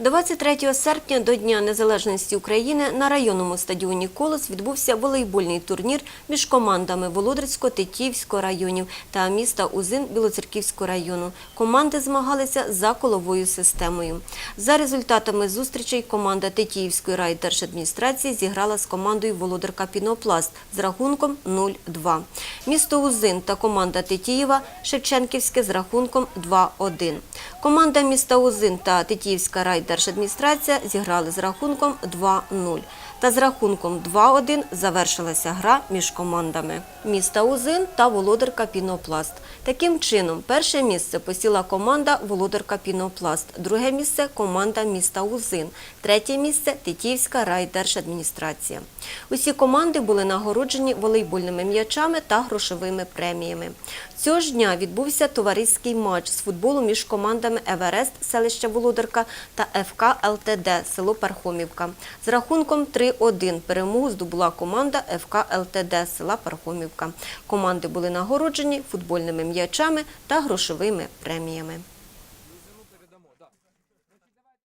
23 серпня до Дня Незалежності України на районному стадіоні Колос відбувся волейбольний турнір між командами Володарсько-Тетіївського районів та міста Узин Білоцерківського району. Команди змагалися за коловою системою. За результатами зустрічей команда Тетіївської райдержадміністрації зіграла з командою Володарка Пінопласт з рахунком 0-2. Місто Узин та команда Тетіїва Шевченківське з рахунком 2-1. Команда міста Узин та Тетіївська райдержадміністрація зіграли з рахунком 2-0. Та з рахунком 2-1 завершилася гра між командами міста Узин та Володарка Пінопласт. Таким чином, перше місце посіла команда Володарка Пінопласт, друге місце команда міста Узин, третє місце Тетіївська райдержадміністрація. Усі команди були нагороджені волейбольними м'ячами та грошовими преміями. Цього ж дня відбувся товариський матч з футболу між командами Еверест селища Володарка та ФК ЛТД село Пархомівка. З рахунком 3-1 перемогу здобула команда ФК ЛТД села Пархомівка. Команди були нагороджені футбольними м'ячами та грошовими преміями.